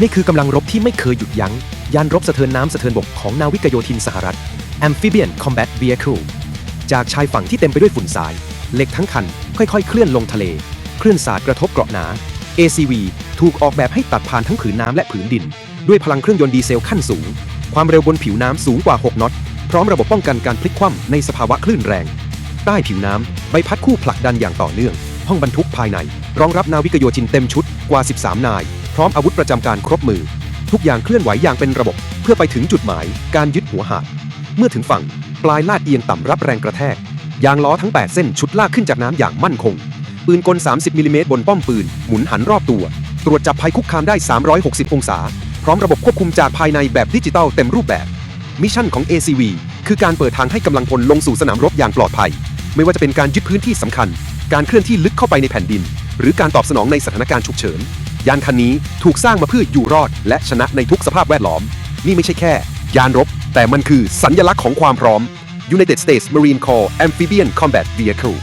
นี่คือกำลังรบที่ไม่เคยหยุดยัง้ง ยานรบสะเทินน้ำสะเทินบกของนาวิกโยธินสหรัฐ Amphibian Combat Vehicle จากชายฝั่งที่เต็มไปด้วยฝุ่นทรายเหล็กทั้งคัน ค่อยๆ เคลื่อนลงทะเล เคลื่อนสาดกระทบเกราะหนา ACV ถูกออกแบบให้ตัดผ่านทั้งผืนน้ำและผืนดิน ด้วยพลังเครื่องยนต์ดีเซลขั้นสูง ความเร็วบนผิวน้ำสูงกว่า 6น็อต พร้อมระบบป้องกันการพลิกคว่ำในสภาวะคลื่นแรง ใต้ผิวน้ำใบพัดคู่ผลักดันอย่างต่อเนื่อง ห้องบรรทุกภายใน รองรับนาวิกโยธินเต็มชุดกว่า 13 นาย พร้อมอาวุธประจำการครบมือ ทุกอย่างเคลื่อนไหวอย่างเป็นระบบ เพื่อไปถึงจุดหมาย การยึดหัวหาด เมื่อถึงฝั่ง ปลายลาดเอียงต่ำรับแรงกระแทกยางล้อทั้ง 8 เส้นชุดลากขึ้นจากน้ำอย่างมั่นคง ปืนกล 30มิลลิเมตรบนป้อมปืน หมุนหันรอบตัว ตรวจจับภัยคุกคามได้ 360 องศา พร้อมระบบควบคุมจากภายในแบบดิจิตอลเต็มรูปแบบ มิชชั่นของ ACV คือการเปิดทางให้กำลังพลลงสู่สนามรบอย่างปลอดภัย ไม่ว่าจะเป็นการยึดพื้นที่สำคัญ การเคลื่อนที่ลึกเข้าไปในแผ่นดิน หรือการตอบสนองในสถานการณ์ฉุกเฉิน ยานคันนี้ถูกสร้างมาเพื่ออยู่รอด และชนะในทุกสภาพแวดล้อม นี่ไม่ใช่แค่ ยานรบ แต่มันคือสัญลักษณ์ของความพร้อม United States Marine Corps Amphibian Combat Vehicle